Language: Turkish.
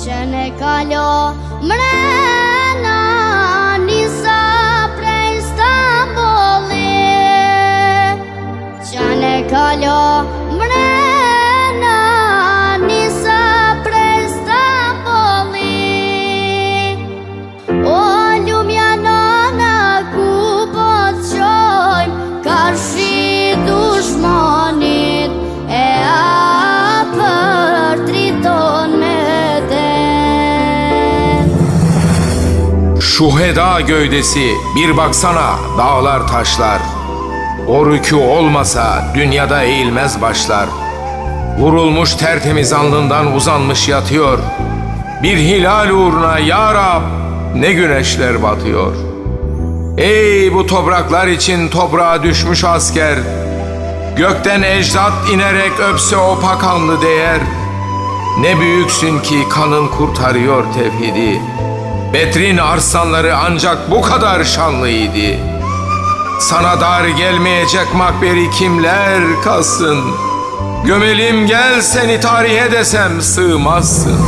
që ne kalo mrena Nisa prej Stambolit Që ne kalo Şuheda gövdesi bir baksana dağlar taşlar. O rükû olmasa dünyada eğilmez başlar. Vurulmuş tertemiz alnından uzanmış yatıyor. Bir hilal uğruna ya Rab ne güneşler batıyor. Ey bu topraklar için toprağa düşmüş asker. Gökten ecdat inerek öpse o pakanlı değer. Ne büyüksün ki kanın kurtarıyor tevhidi. Bedrin arslanları ancak bu kadar şanlıydı. Sana dar gelmeyecek makberi kimler kalsın? Gömelim gel seni tarihe desem sığmazsın.